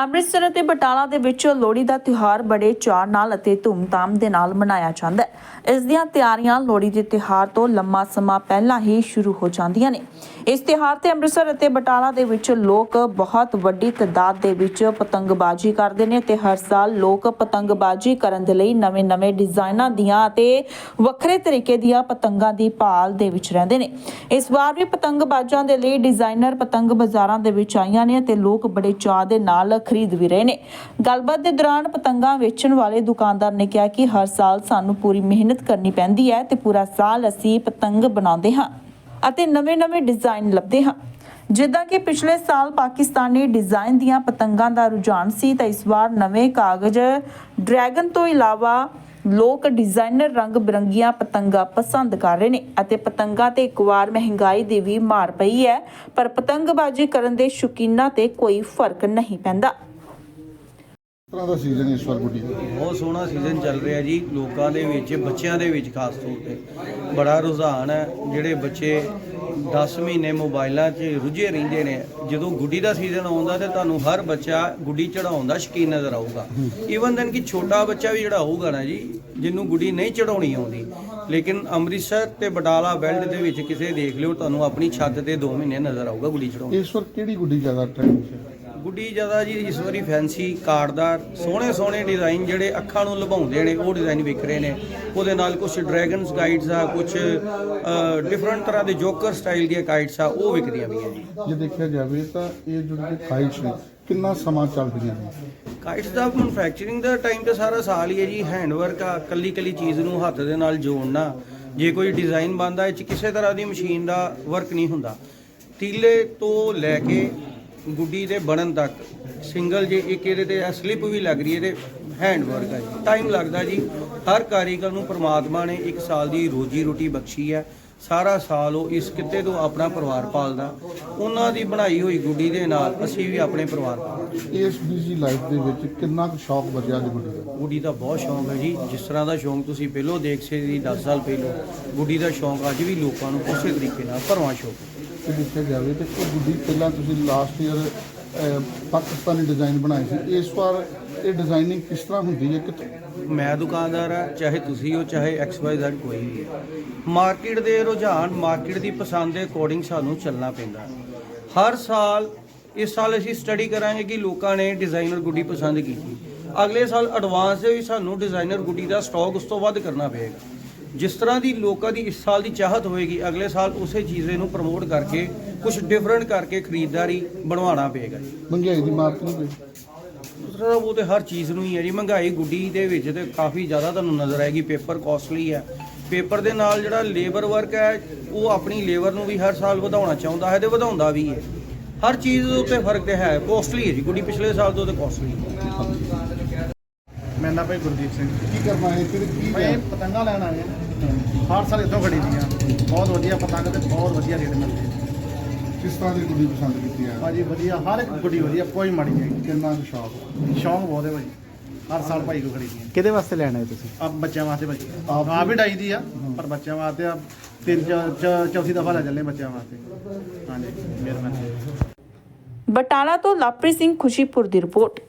ਅੰਮ੍ਰਿਤਸਰ ਅਤੇ ਬਟਾਲਾ ਦੇ ਵਿੱਚ ਲੋਹੜੀ ਦਾ ਤਿਉਹਾਰ ਬੜੇ ਚਾਅ ਨਾਲ ਅਤੇ ਧੂਮਧਾਮ ਦੇ ਨਾਲ ਮਨਾਇਆ ਜਾਂਦਾ ਹੈ। ਇਸ ਦੀਆਂ ਤਿਆਰੀਆਂ ਲੋਹੜੀ ਦੇ ਤਿਉਹਾਰ ਤੋਂ ਲੰਮਾ ਸਮਾਂ ਪਹਿਲਾਂ ਹੀ ਸ਼ੁਰੂ ਹੋ ਜਾਂਦੀਆਂ ਨੇ। ਇਸ ਤਿਉਹਾਰ ਤੇ ਅੰਮ੍ਰਿਤਸਰ ਅਤੇ ਬਟਾਲਾ ਦੇ ਵਿੱਚ ਲੋਕ ਬਹੁਤ ਵੱਡੀ ਤਾਦਾਦ ਦੇ ਵਿੱਚ ਪਤੰਗਬਾਜ਼ੀ ਕਰਦੇ ਨੇ ਤੇ ਹਰ ਸਾਲ ਲੋਕ ਪਤੰਗਬਾਜ਼ੀ ਕਰਨ ਦੇ ਲਈ ਨਵੇਂ-ਨਵੇਂ ਡਿਜ਼ਾਈਨਾਂ ਦੀਆਂ ਅਤੇ ਵੱਖਰੇ ਤਰੀਕੇ ਦੀਆਂ ਪਤੰਗਾਂ ਦੀ ਭਾਲ ਦੇ ਵਿੱਚ ਰਹਿੰਦੇ ਨੇ। ਇਸ ਵਾਰ ਵੀ ਪਤੰਗਬਾਜ਼ਾਂ ਦੇ ਲਈ ਡਿਜ਼ਾਈਨਰ ਪਤੰਗ ਬਾਜ਼ਾਰਾਂ ਦੇ ਵਿੱਚ ਆਈਆਂ ਨੇ ਤੇ ਲੋਕ ਬੜੇ ਚਾਅ ਦੇ ਨਾਲ ਖਰੀਦ ਵੀ ਰਹੇ ਨੇ। ਗੱਲਬਾਤ ਦੇ ਦੌਰਾਨ ਪਤੰਗਾਂ ਵੇਚਣ ਵਾਲੇ ਦੁਕਾਨਦਾਰ ਨੇ ਕਿਹਾ ਕਿ ਹਰ ਸਾਲ ਸਾਨੂੰ ਪੂਰੀ ਮਿਹਨਤ ਕਰਨੀ ਪੈਂਦੀ ਹੈ ਤੇ ਪੂਰਾ ਸਾਲ ਅਸੀਂ ਪਤੰਗ ਬਣਾਉਂਦੇ ਹਾਂ ਅਤੇ ਨਵੇਂ-ਨਵੇਂ ਡਿਜ਼ਾਈਨ ਲੱਭਦੇ ਹਾਂ। ਜਿੱਦਾਂ ਕਿ ਪਿਛਲੇ ਸਾਲ ਪਾਕਿਸਤਾਨੀ ਡਿਜ਼ਾਈਨ ਦੀਆਂ ਪਤੰਗਾਂ ਦਾ ਰੁਝਾਨ ਸੀ ਤਾਂ ਇਸ ਵਾਰ ਨਵੇਂ ਕਾਗਜ਼ ਡਰੈਗਨ ਤੋਂ ਇਲਾਵਾ ਲੋਕ ਡਿਜ਼ਾਈਨਰ ਰੰਗ ਬਿਰੰਗੀਆਂ ਪਤੰਗਾਂ ਪਸੰਦ ਕਰ ਰਹੇ ਨੇ ਅਤੇ ਪਤੰਗਾਂ ਤੇ ਇੱਕ ਵਾਰ ਮਹਿੰਗਾਈ ਦੀ ਵੀ ਮਾਰ ਪਈ ਹੈ ਪਰ ਪਤੰਗਬਾਜ਼ੀ ਕਰਨ ਦੇ ਸ਼ੌਕੀਨਾਂ ਤੇ ਕੋਈ ਫ਼ਰਕ ਨਹੀਂ ਪੈਂਦਾ। ਤਰ੍ਹਾਂ ਦਾ ਸੀਜ਼ਨ ਇਸ ਵਾਰ ਗੁੱਡੀ ਦਾ? ਬਹੁਤ ਸੋਹਣਾ ਸੀਜ਼ਨ ਚੱਲ ਰਿਹਾ ਜੀ ਲੋਕਾਂ ਦੇ ਵਿੱਚ ਬੱਚਿਆਂ ਦੇ ਵਿੱਚ ਖਾਸ ਤੌਰ ਤੇ। ਬੜਾ ਰੁਝਾਨ ਹੈ ਜਿਹੜੇ ਬੱਚੇ 10 ਮਹੀਨੇ ਮੋਬਾਈਲਾਂ 'ਚ ਰੁੱਝੇ ਰਹਿੰਦੇ ਨੇ। ਜਦੋਂ ਗੁੱਡੀ ਦਾ ਸੀਜ਼ਨ ਆਉਂਦਾ ਤੇ ਤੁਹਾਨੂੰ ਹਰ ਬੱਚਾ ਗੁੱਡੀ ਚੜਾਉਣ ਦਾ ਸ਼ਕੀਨ ਨਜ਼ਰ ਆਊਗਾ। ਈਵਨ ਦੈਨ ਕਿ ਛੋਟਾ ਬੱਚਾ ਵੀ ਜਿਹੜਾ ਹੋਊਗਾ ਨਾ ਜੀ, ਜਿਹਨੂੰ ਗੁੱਡੀ ਨਹੀਂ ਚੜਾਉਣੀ ਆਉਂਦੀ। ਲੇਕਿਨ ਅੰਮ੍ਰਿਤਸਰ ਤੇ ਬਟਾਲਾ ਬੈਲਟ ਦੇ ਵਿੱਚ ਕਿਸੇ ਦੇਖ ਲਿਓ, ਤੁਹਾਨੂੰ ਆਪਣੀ ਛੱਤ ਤੇ 2 ਮਹੀਨੇ ਨਜ਼ਰ ਆਊਗਾ ਗੁੱਡੀ ਚੜਾਉਣ ਇਸ ਵਾਰ ਕਿਹੜੀ ਗੁੱਡੀ ਜ਼ਿਆਦਾ ਟ੍ਰੈਂਡ 'ਚ ਹੈ? ਗੁੱਡੀ ਜ਼ਿਆਦਾ ਜੀ ਇਸ ਵਾਰੀ ਫੈਂਸੀ ਕਾਰਡਦਾਰ ਸੋਹਣੇ ਸੋਹਣੇ ਡਿਜ਼ਾਈਨ ਜਿਹੜੇ ਅੱਖਾਂ ਨੂੰ ਲੁਭਾਉਂਦੇ ਨੇ ਉਹ ਡਿਜ਼ਾਈਨ ਵਿਕ ਰਹੇ ਨੇ। ਉਹਦੇ ਨਾਲ ਕੁਝ ਡਰੈਗਨਸ ਗਾਈਡਸ ਆ ਕੁਝ ਡਿਫਰੈਂਟ ਤਰ੍ਹਾਂ ਦੇ ਜੋਕਰ ਸਟਾਈਲ ਦੀਆਂ ਕਾਈਟਸ ਆ ਉਹ ਵਿਕਦੀਆਂ ਵੀ ਆ ਜੀ। ਜੇ ਦੇਖਿਆ ਜਾਵੇ ਤਾਂ ਇਹ ਜਿਹੜੇ ਕਾਈਟਸ ਨੇ ਕਿੰਨਾ ਸਮਾਂ ਚੱਲਦੀਆਂ ਨੇ? ਕਾਈਟਸ ਦਾ ਮੈਨੂਫੈਕਚਰਿੰਗ ਦਾ ਟਾਈਮ ਤੇ ਸਾਰਾ ਸਾਲ ਹੀ ਹੈ ਜੀ ਹੈਂਡ ਵਰਕ ਆ ਕੱਲੀ ਕੱਲੀ ਚੀਜ਼ ਨੂੰ ਹੱਥ ਦੇ ਨਾਲ ਜੋੜਨਾ। ਜੇ ਕੋਈ ਡਿਜ਼ਾਈਨ ਬਣਦਾ ਇਹ ਚ ਕਿਸੇ ਤਰ੍ਹਾਂ ਦੀ ਮਸ਼ੀਨ ਦਾ ਵਰਕ ਨਹੀਂ ਹੁੰਦਾ। ਤੀਲੇ ਤੋਂ ਲੈ ਕੇ ਗੁੱਡੀ ਦੇ ਬਣਨ ਤੱਕ। ਸਿੰਗਲ ਜੇ ਇੱਕ ਇਹਦੇ ਤੇ ਸਲਿੱਪ ਵੀ ਲੱਗ ਰਹੀ ਹੈ ਤੇ ਹੈਂਡ ਵਰਕ ਹੈ ਟਾਈਮ ਲੱਗਦਾ ਜੀ। ਹਰ ਕਾਰੀਗਰ ਨੂੰ ਪ੍ਰਮਾਤਮਾ ਨੇ ਇੱਕ ਸਾਲ ਦੀ ਰੋਜੀ ਰੋਟੀ ਬਖਸ਼ੀ ਹੈ। ਸਾਰਾ ਸਾਲ ਉਹ ਇਸ ਕਿੱਤੇ ਤੋਂ ਆਪਣਾ ਪਰਿਵਾਰ ਪਾਲਦਾ। ਉਹਨਾਂ ਦੀ ਬਣਾਈ ਹੋਈ ਗੁੱਡੀ ਦੇ ਨਾਲ ਅਸੀਂ ਵੀ ਆਪਣੇ ਪਰਿਵਾਰ ਪਾਲਦੇ ਇਸ ਬਿਜ਼ੀ ਲਾਈਫ ਦੇ ਵਿੱਚ ਕਿੰਨਾ ਕੁ ਸ਼ੌਕ ਬਚਿਆ ਦੀ ਗੁੱਡੀ ਦਾ? ਗੁੱਡੀ ਦਾ ਬਹੁਤ ਸ਼ੌਂਕ ਹੈ ਜੀ। ਜਿਸ ਤਰ੍ਹਾਂ ਦਾ ਸ਼ੌਂਕ ਤੁਸੀਂ ਪਹਿਲੋਂ ਦੇਖ ਸੀ 10 ਸਾਲ ਪਹਿਲੋਂ ਗੁੱਡੀ ਦਾ ਸ਼ੌਂਕ ਅੱਜ ਵੀ ਲੋਕਾਂ ਨੂੰ ਉਸੇ ਤਰੀਕੇ ਨਾਲ ਭਰਵਾਂ ਸ਼ੌਂਕ ਹੈ। ਜੇ ਦੇਖਿਆ ਜਾਵੇ ਤੇ ਉਹ ਗੁੱਡੀ ਪਹਿਲਾਂ ਤੁਸੀਂ ਲਾਸਟ ਈਅਰ ਪਾਕਿਸਤਾਨੀ ਡਿਜ਼ਾਈਨ ਬਣਾਏ ਸੀ। ਇਸ ਵਾਰ ਇਹ ਡਿਜ਼ਾਈਨਿੰਗ ਕਿਸ ਤਰ੍ਹਾਂ ਹੁੰਦੀ ਹੈ? ਕਿ ਮੈਂ ਦੁਕਾਨਦਾਰ ਆ ਚਾਹੇ ਤੁਸੀਂ ਹੋ, ਚਾਹੇ ਐਕਸ ਵਾਈ ਜ਼ੈਡ ਕੋਈ ਵੀ ਹੈ। ਮਾਰਕੀਟ ਦੇ ਰੁਝਾਨ, ਮਾਰਕੀਟ ਦੀ ਪਸੰਦ ਦੇ ਅਕੋਰਡਿੰਗ ਸਾਨੂੰ ਚੱਲਣਾ ਪੈਂਦਾ। ਹਰ ਸਾਲ, ਇਸ ਸਾਲ ਅਸੀਂ ਸਟੱਡੀ ਕਰਾਂਗੇ ਕਿ ਲੋਕਾਂ ਨੇ ਡਿਜ਼ਾਈਨਰ ਗੁੱਡੀ ਪਸੰਦ ਕੀਤੀ। ਅਗਲੇ ਸਾਲ ਐਡਵਾਂਸ ਦੇ ਵੀ ਸਾਨੂੰ ਡਿਜ਼ਾਈਨਰ ਗੁੱਡੀ ਦਾ ਸਟਾਕ ਉਸ ਤੋਂ ਵੱਧ ਕਰਨਾ ਪਏਗਾ। ਜਿਸ ਤਰ੍ਹਾਂ ਦੀ ਲੋਕਾਂ ਦੀ ਇਸ ਸਾਲ ਦੀ ਚਾਹਤ ਹੋਏਗੀ, ਅਗਲੇ ਸਾਲ ਉਸੇ ਚੀਜ਼ੇ ਨੂੰ ਪ੍ਰਮੋਟ ਕਰਕੇ ਕੁਝ ਡਿਫਰੈਂਟ ਕਰਕੇ ਖਰੀਦਦਾਰੀ ਬਣਵਾਉਣਾ ਪਏਗਾ ਮਹਿੰਗਾਈ ਦੀ ਮਾਰ ਨਹੀਂ ਪਈ ਦੂਸਰਾ ਉਹ ਤੇ ਹਰ ਚੀਜ਼ ਨੂੰ ਹੀ ਹੈ ਜੀ ਮਹਿੰਗਾਈ ਗੁੱਡੀ ਦੇ ਵਿੱਚ ਤੇ ਕਾਫੀ ਜ਼ਿਆਦਾ ਤੁਹਾਨੂੰ ਨਜ਼ਰ ਆਏਗੀ ਪੇਪਰ ਕਾਸਟਲੀ ਹੈ। ਪੇਪਰ ਦੇ ਨਾਲ ਜਿਹੜਾ ਲੇਬਰ ਵਰਕ ਹੈ ਉਹ ਆਪਣੀ ਲੇਬਰ ਨੂੰ ਵੀ ਹਰ ਸਾਲ ਵਧਾਉਣਾ ਚਾਹੁੰਦਾ ਹੈ ਤੇ ਵਧਾਉਂਦਾ ਵੀ ਹੈ। ਹਰ ਚੀਜ਼ ਦੇ ਉੱਤੇ ਫ਼ਰਕ ਤੇ ਹੈ ਕਾਸਟਲੀ ਹੈ ਜੀ ਗੁੱਡੀ ਪਿਛਲੇ ਸਾਲ ਤੋਂ ਤੇ ਕਾਸਟਲੀ ਹੈ। ਮੇਰਾ ਨਾਮ ਭਾਈ ਗੁਰਦੀਪ ਸਿੰਘ। ਕੀ ਕਰਨਾ ਹੈ ਕਿ ਕੀ ਮੈਂ ਪਤੰਗਾਂ ਲੈਣ ਆਏ ਹਾਂ ਹਰ ਸਾਲ ਇੱਥੋਂ ਖਰੀਦੀਆਂ ਬਹੁਤ ਵਧੀਆ ਪਤੰਗ ਤੇ ਬਹੁਤ ਵਧੀਆ ਰੇਟ ਮਿਲਦੇ ਆ। ਕਿਸ ਤਰ੍ਹਾਂ ਦੀ ਗੁੱਡੀ ਪਸੰਦ ਕੀਤੀ ਹੈ? ਭਾਜੀ ਵਧੀਆ ਹਰ ਇੱਕ ਗੁੱਡੀ ਵਧੀਆ ਕੋਈ ਮਾੜੀ ਨਹੀਂ ਕਿੰਨਾ ਕੁ ਸ਼ੌਕ? ਸ਼ੌਂਕ ਬਹੁਤ ਹੈ ਭਾਜੀ। ਹਰ ਸਾਲ ਭਾਈ ਕੋ ਖਰੀਦੀਆਂ ਕਿਹਦੇ ਵਾਸਤੇ ਲੈਣਾ ਹੈ ਤੁਸੀਂ? ਆ ਬੱਚਿਆਂ ਵਾਸਤੇ ਭਾਜੀ। ਆਪ ਆਪ ਵੀ ਡਾਈ ਦੀ ਆ ਪਰ ਬੱਚਿਆਂ ਵਾਸਤੇ ਆ ਤਿੰਨ ਚ- ਚ- ਚੌਥੀ ਦਫਾ ਲੈ ਚੱਲੇ ਬੱਚਿਆਂ ਵਾਸਤੇ। ਹਾਂਜੀ ਮਿਹਰਬਾਨੀ। ਬਟਾਲਾ ਤੋਂ ਲਾਪਰੀ ਸਿੰਘ ਖੁਸ਼ੀਪੁਰ ਦੀ ਰਿਪੋਰਟ।